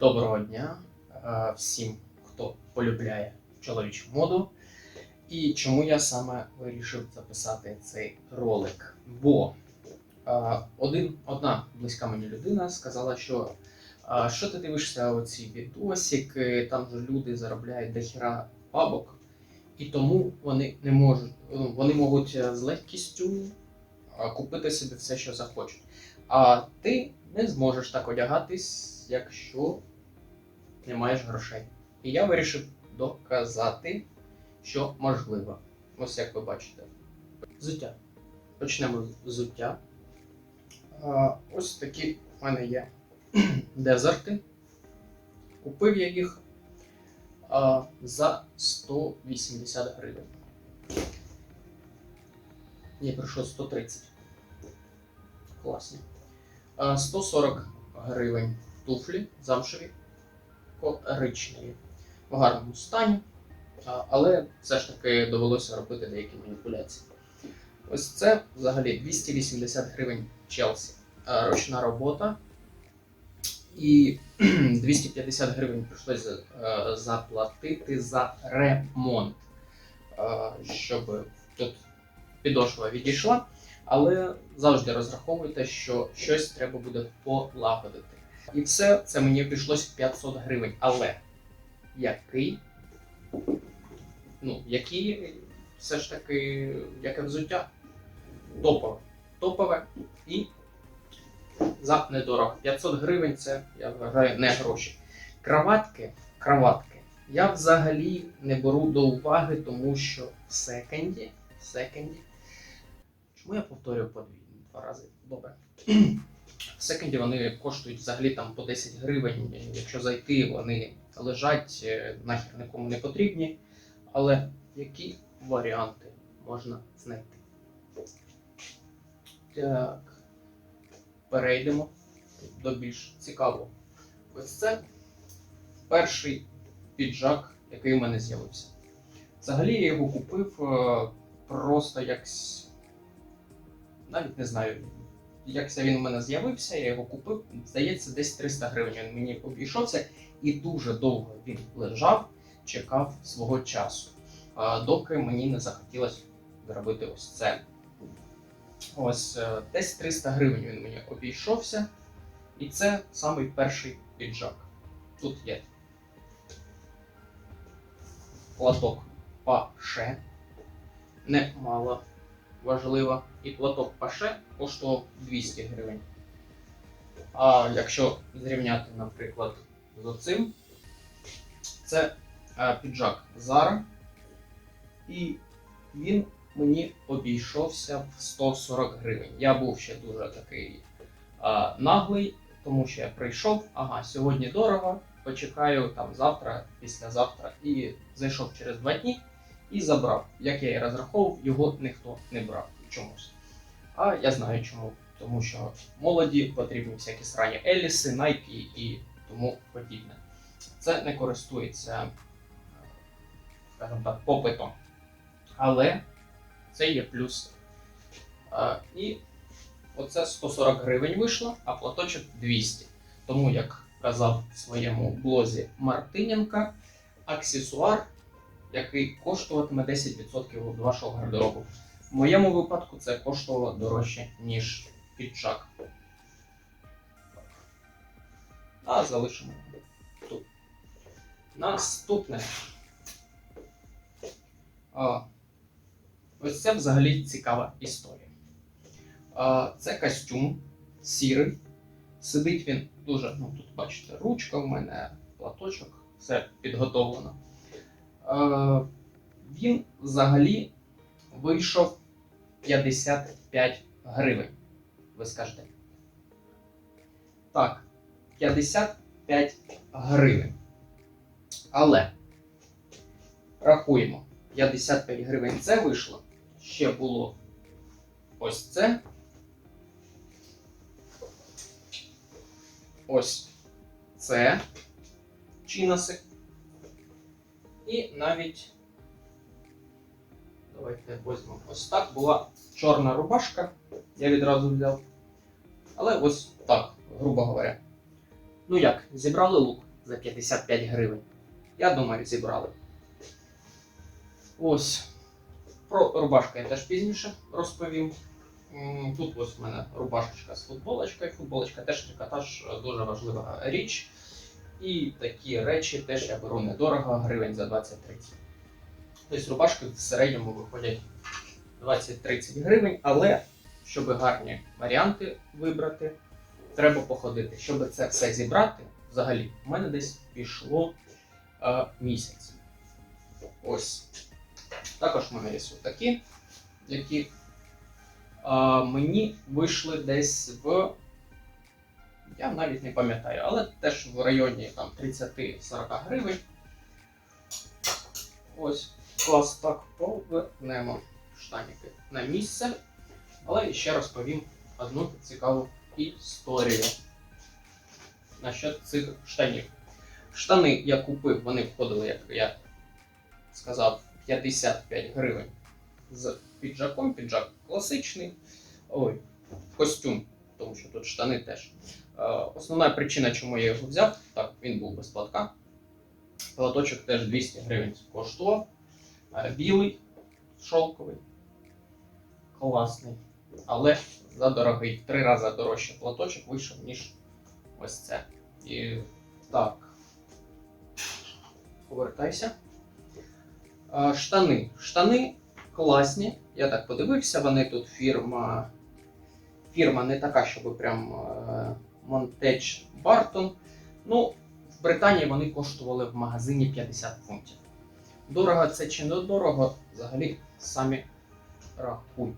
Доброго дня е, всім, хто полюбляє чоловічу моду. І чому я саме вирішив записати цей ролик? Бо е, один, одна близька мені людина сказала, що е, що ти дивишся оці відосики, там же люди заробляють дохіра бабок, і тому вони не можуть, ну, вони можуть з легкістю купити собі все, що захочуть. А ти не зможеш так одягатись, якщо не маєш грошей. І я вирішив доказати, що можливо. Ось як ви бачите. Взуття. Почнемо з взуття. А, ось такі в мене є дезерти. Купив я їх а, за 180 гривень. Ні, прийшов 130. Класні. 140 гривень туфлі замшеві коричневі в гарному стані, але все ж таки довелося робити деякі маніпуляції. Ось це взагалі 280 гривень Челсі. Ручна робота. І 250 гривень прийшлося е, заплатити за ремонт, щоб тут підошва відійшла. Але завжди розраховуйте, що щось треба буде полагодити. І все це мені обійшлось 500 гривень. Але який? Ну, який все ж таки, яке взуття? Топове. Топове і за недорого. 500 гривень це, я вважаю, не гроші. Краватки, краватки. Я взагалі не беру до уваги, тому що в секонді, в секонді. Чому я повторюю по два рази? Добре. В секонді вони коштують взагалі там по 10 гривень. Якщо зайти, вони лежать, е, нахер нікому не потрібні. Але які варіанти можна знайти? Так. Перейдемо до більш цікавого. Ось це перший піджак, який у мене з'явився. Взагалі я його купив е, просто як. Навіть не знаю, як це він у мене з'явився, я його купив. Здається, десь 300 гривень він мені обійшовся, і дуже довго він лежав, чекав свого часу, доки мені не захотілося зробити ось це. Ось е, десь 300 гривень він мені обійшовся, і це самий перший піджак. Тут є платок паше, немало важливо. І платок паше коштував 200 гривень. А якщо зрівняти, наприклад, з оцим, це е, піджак Zara, і він мені обійшовся в 140 гривень. Я був ще дуже такий е, наглий, тому що я прийшов, ага, сьогодні дорого, почекаю там завтра, післязавтра, і зайшов через два дні і забрав. Як я і розраховував, його ніхто не брав чомусь. А я знаю чому. Тому що молоді потрібні всякі срані Еліси, Найки і тому подібне. Це не користується, е, скажімо так, попитом. Але це є плюс. Е, І оце 140 гривень вийшло, а платочок 200. Тому, як казав в своєму блозі Мартиненка, аксесуар, який коштуватиме 10% від вашого гардеробу. В моєму випадку це коштувало дорожче, ніж піджак. А залишимо тут. Наступне. А, ось це взагалі цікава історія. А, це костюм сірий. Сидить він дуже, ну тут бачите, ручка в мене, платочок, все підготовлено. А, він взагалі вийшов 55 гривень. Ви скажете. Так, 55 гривень. Але рахуємо, 55 гривень це вийшло. Ще було ось це. Ось це чинаси. І навіть Давайте візьмемо. Ось так була чорна рубашка. Я відразу взяв. Але ось так, грубо говоря. Ну як, зібрали лук. за 55 гривень. Я думаю, зібрали. Ось. Про рубашку я теж пізніше розповім. Тут ось в мене рубашечка з футболочкою. Футболочка теж трикотаж е, дуже важлива річ. І такі речі теж я беру недорого, гривень за 20-30. Тобто рубашки в середньому виходять 20-30 гривень, але щоб гарні варіанти вибрати, треба походити. Щоб це все зібрати, взагалі, в мене десь пішло е, місяць. Ось. Також в мене є такі, які е, мені вийшли десь в. Я навіть не пам'ятаю, але теж в районі там 30-40 гривень. Ось клас так повернемо штаніки на місце. Але ще розповім одну цікаву історію насчет цих штанів. Штани я купив, вони входили, як я сказав, 55 гривень з піджаком. Піджак класичний. Ой, костюм, тому що тут штани теж. Е, Основна причина, чому я його взяв, так, він був без платка. Платочок теж 200 гривень коштував. Е, Білий, шовковий, класний. Але задорогий. В три рази дорожче платочок вийшов, ніж ось це. І так. Повертайся. Е, Штани. Штани класні. Я так подивився, вони тут фірма. Фірма не така, щоб прям Монтеч Бартон. Ну, в Британії вони коштували в магазині 50 фунтів. Дорого це чи не дорого, взагалі самі рахуйте.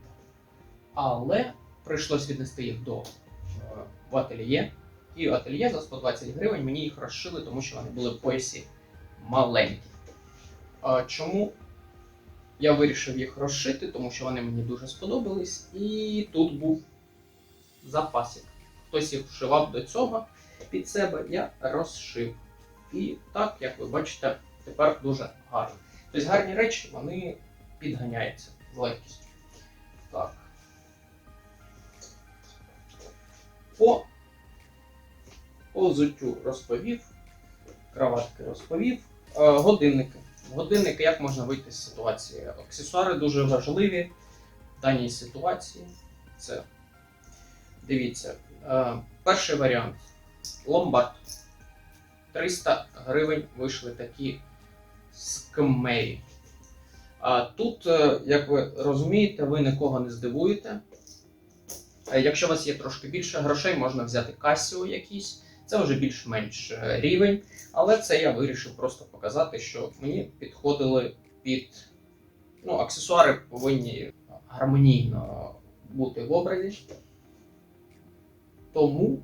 Але прийшлось віднести їх до е, в ательє. І ательє за 120 гривень мені їх розшили, тому що вони були в поясі маленькі. А чому я вирішив їх розшити? Тому що вони мені дуже сподобались. І тут був запасик. Хтось їх вшивав до цього під себе, я розшив. І так, як ви бачите, тепер дуже гарно. Тобто гарні речі вони підганяються з легкістю. Так. По, по взуттю розповів, краватки розповів. Е, годинники. Годинники, як можна вийти з ситуації? Аксесуари дуже важливі в даній ситуації. Це дивіться. Е, перший варіант ломбард. 300 гривень вийшли такі з Кмері. А тут, е, як ви розумієте, ви нікого не здивуєте. Е, Якщо у вас є трошки більше грошей, можна взяти Casio якийсь. Це вже більш-менш рівень. Але це я вирішив просто показати, що мені підходили під. Ну, аксесуари повинні гармонійно бути в образі. Тому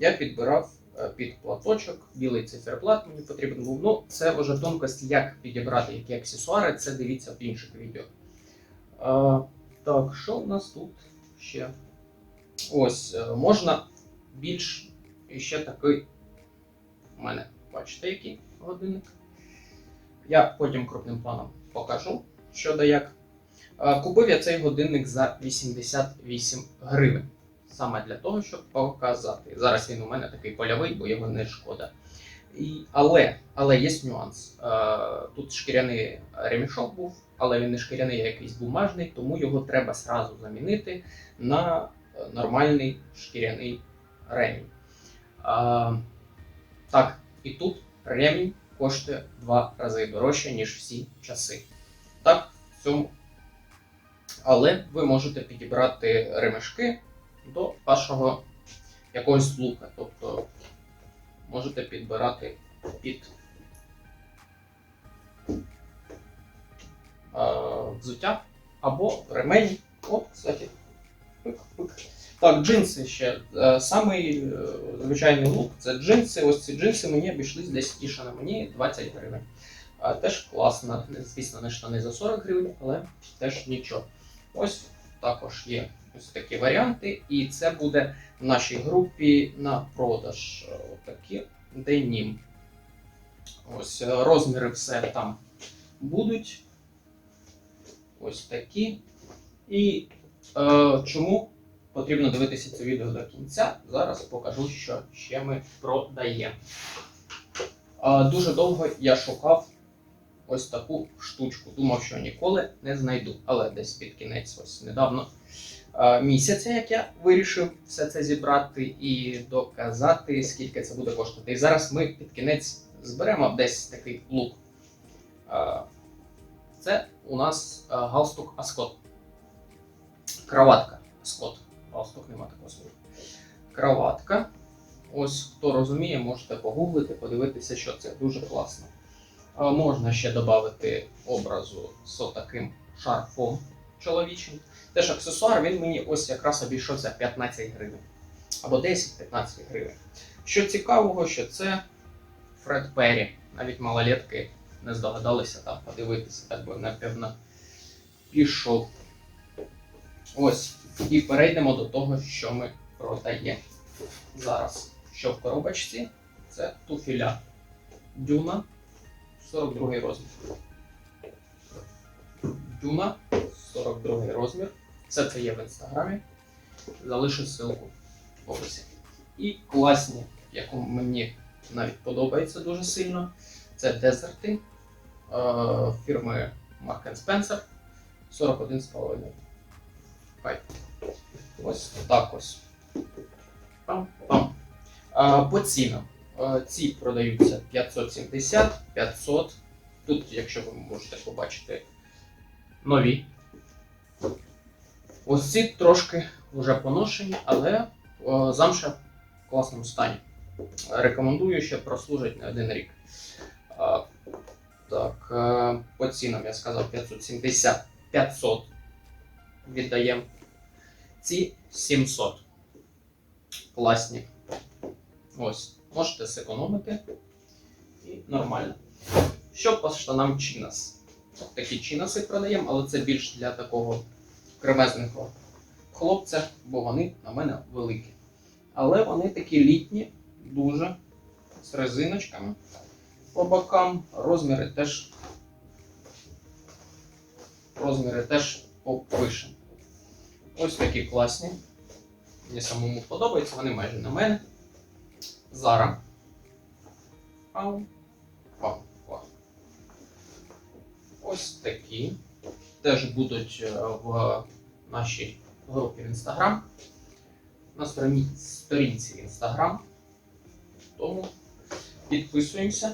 я підбирав е, під платочок, білий циферблат мені потрібен був. Ну, це вже тонкость, як підібрати які аксесуари, це дивіться в інших відео. А, так, що в нас тут ще? Ось, е, можна більш ще такий. У мене, бачите, який годинник. Я потім крупним планом покажу, що да як. Купив я цей годинник за 88 гривень саме для того, щоб показати. Зараз він у мене такий польовий, бо його не шкода. І, але, але є нюанс. Е, тут шкіряний ремішок був, але він не шкіряний, а якийсь бумажний, тому його треба сразу замінити на е, нормальний шкіряний ремінь. Е, так, і тут ремінь коштує два рази дорожче, ніж всі часи. Так, в цьому. Але ви можете підібрати ремешки до вашого якогось лука. Тобто можете підбирати під взуття або ремень. О, кстати. Так, джинси ще. Е, Самий е, звичайний лук це джинси. Ось ці джинси мені обійшлись десь тіше на мені 20 гривень. Теж класно. Звісно, не штани за 40 гривень, але теж нічого. Ось також є ось такі варіанти, і це буде в нашій групі на продаж. Е, Такі денім. Ось е, розміри все там будуть. Ось такі. І е, чому потрібно дивитися це відео до кінця? Зараз покажу, що ще ми продаємо. А, дуже довго я шукав ось таку штучку. Думав, що ніколи не знайду. Але десь під кінець, ось недавно місяця, як я вирішив все це зібрати і доказати, скільки це буде коштувати. І зараз ми під кінець зберемо десь такий лук. Це у нас галстук Аскот. Краватка Аскот. Галстук нема такого слова. Краватка. Ось хто розуміє, можете погуглити, подивитися, що це дуже класно. Можна ще додати образу з таким шарфом чоловічим. Теж аксесуар, він мені ось якраз обійшовся 15 гривень. Або 10-15 гривень. Що цікавого, що це Фред Перрі. Навіть малолетки не здогадалися там подивитися, так би напевно пішов. Ось. І перейдемо до того, що ми продаємо зараз. Що в коробочці? Це туфіля Дюна 42 розмір. Дюна 42 розмір. Все це є в інстаграмі. Залишу ссылку в описі. І класні, яку мені навіть подобається дуже сильно. Це дезерти е, фірми Mark Spencer 41,5. Хай. Ось так ось. Пам-пам. А, по цінам. А, ці продаються 570, 500. Тут, якщо ви можете побачити, нові. Ось ці трошки вже поношені, але замша в класному стані. Рекомендую, ще прослужить не один рік. Так, е, по цінам я сказав 570, 500 віддаємо. Ці 700 класні. Ось, можете зекономити і нормально. Що по штанам Чінас? Такі чінаси продаємо, але це більш для такого кремезного хлопця, бо вони на мене великі. Але вони такі літні, дуже з резиночками по бокам. Розміри теж. Розміри теж попишемо. Ось такі класні. Мені самому подобається, вони майже на мене. Зара. Пау. Пау. Ось такі. Теж будуть е, в нашій групі в Інстаграм. На сторінці в Інстаграм. Тому підписуємося.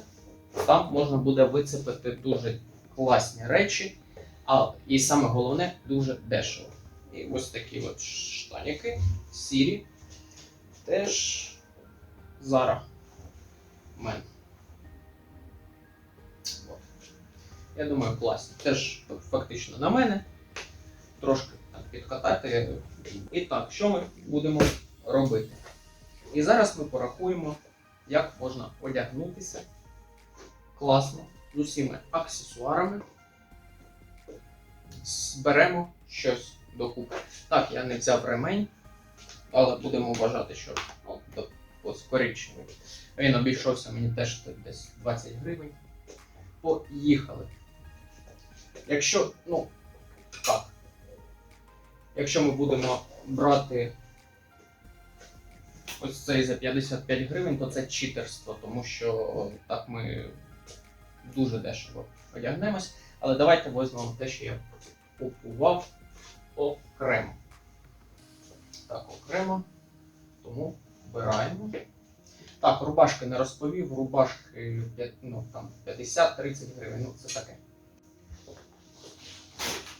Там можна буде вицепити дуже класні речі, а і саме головне дуже дешево. І ось такі от штаніки, сірі. Теж Зара. Мен. Я думаю, класні. Теж фактично на мене. Трошки так підкатати. І так, що ми будемо робити? І зараз ми порахуємо, як можна одягнутися класно з усіма аксесуарами. Зберемо щось докупи. Так, я не взяв ремень, але будемо вважати, що ну, коричневий. Він обійшовся мені теж десь 20 гривень. Поїхали. Якщо, ну, так. Якщо ми будемо брати ось цей за 55 гривень, то це читерство, тому що так ми дуже дешево одягнемось. Але давайте візьмемо те, що я купував окремо. Так, окремо. Тому вбираємо. Так, рубашки не розповів, рубашки ну, там, 50-30 гривень, ну це таке.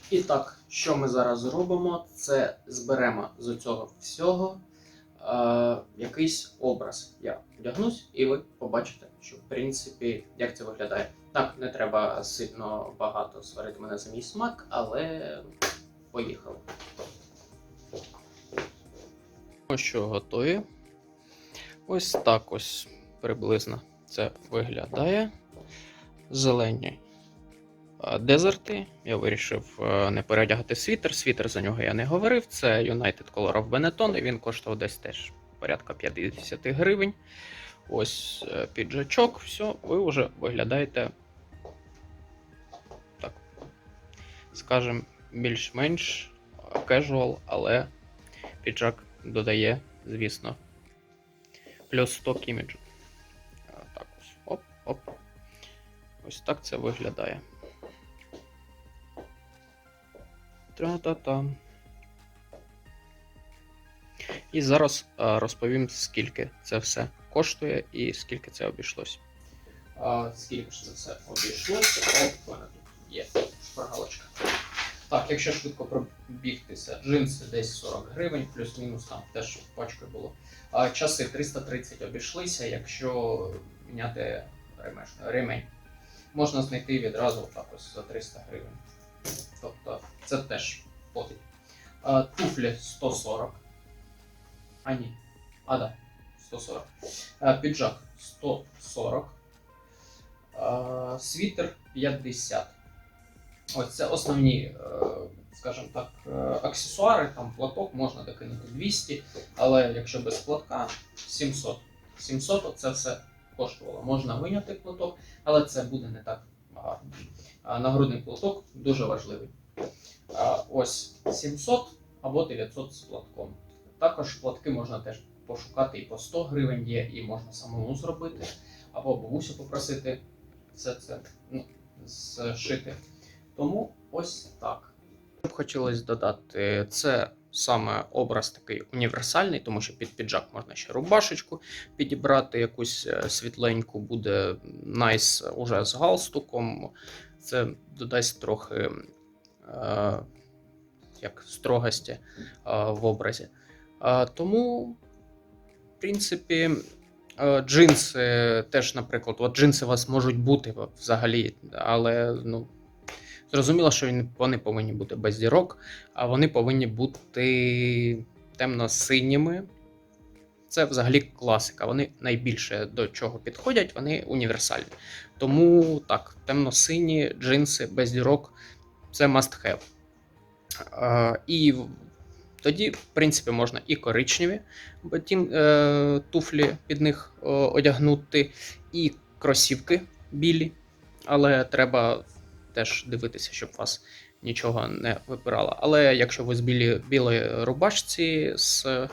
І так, що ми зараз зробимо? Це зберемо з цього всього е, якийсь образ. Я вдягнусь, і ви побачите, що в принципі як це виглядає. Так, не треба сильно багато сварити мене за мій смак, але поїхали. Ось що готові. Ось так ось приблизно це виглядає. Зелені дезерти. Я вирішив е, не переодягати світер. Світер за нього я не говорив. Це United Color of Benetton, і він коштував десь теж порядка 50 гривень. Ось е, піджачок, все, ви вже виглядаєте так, скажімо, більш-менш casual, але піджак додає, звісно, плюс 100 іміджу. Так ось. Оп, оп. Ось так це виглядає. Тра-та-там. І зараз а, розповім, скільки це все коштує і скільки це обійшлось. А, скільки ж це все обійшлось? О, в мене тут є шпаргалочка. Так, якщо швидко пробігтися, джинси десь 40 гривень, плюс-мінус там теж пачкою було. А часи 330 обійшлися, якщо міняти ремень. Можна знайти відразу так ось за 300 гривень. Тобто це теж платить. А, туфлі 140. А ні. А, да, 140. А, піджак 140. А, світер 50. Ось це основні, е, скажімо так, е, аксесуари, там платок можна докинути 200, але якщо без платка 700. 700 це все коштувало. Можна виняти платок, але це буде не так нагрудний платок дуже важливий. Ось 700 або 900 з платком. Також платки можна теж пошукати і по 100 гривень є, і можна самому зробити, або бабусю попросити все це ну, зшити. Тому ось так. Хотілося додати, це саме образ такий універсальний, тому що під піджак можна ще рубашечку підібрати, якусь е, світленьку, буде найс уже з галстуком. Це додасть трохи е, як строгості е, в образі. Е, тому, в принципі, е, джинси теж, наприклад, от джинси у вас можуть бути взагалі, але ну. Зрозуміло, що вони повинні бути без дірок, а вони повинні бути темно-синіми. Це взагалі класика. Вони найбільше до чого підходять, вони універсальні. Тому так, темно-сині джинси без дірок це must have. Е, і тоді, в принципі, можна і коричневі ботін, е, туфлі під них одягнути, і кросівки білі, але треба теж дивитися, щоб вас нічого не випирало. Але якщо ви з білі, білої рубашці з е,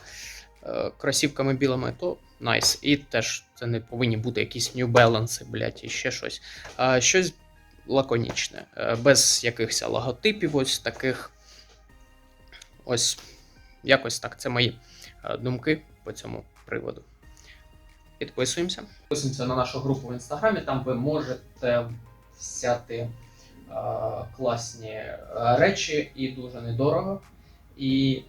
кросівками білими, то найс. І теж це не повинні бути якісь New Balance, блядь, і ще щось. А щось лаконічне, е, без якихось логотипів, ось таких. Ось якось так. Це мої е, думки по цьому приводу. Підписуємося. Підписуємося на нашу групу в інстаграмі. Там ви можете взяти класні е, речі і дуже недорого. І,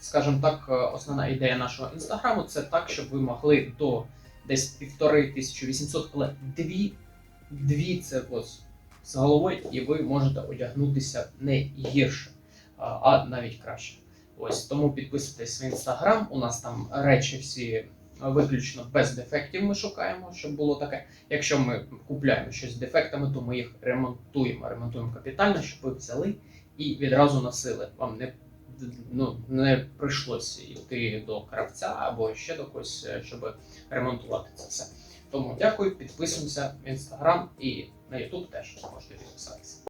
скажімо так, е, основна ідея нашого інстаграму це так, щоб ви могли до десь півтори 1800, але дві, дві це ось з головою, і ви можете одягнутися не гірше, а навіть краще. Ось тому підписуйтесь в інстаграм. У нас там речі всі виключно без дефектів. Ми шукаємо, щоб було таке. Якщо ми купляємо щось з дефектами, то ми їх ремонтуємо. Ремонтуємо капітально, щоб ви взяли і відразу носили. Вам не ну не прийшлося йти до кравця або ще до когось, е, щоб ремонтувати це все. Тому дякую, підписуємося в інстаграм і на Ютуб теж можете підписатися.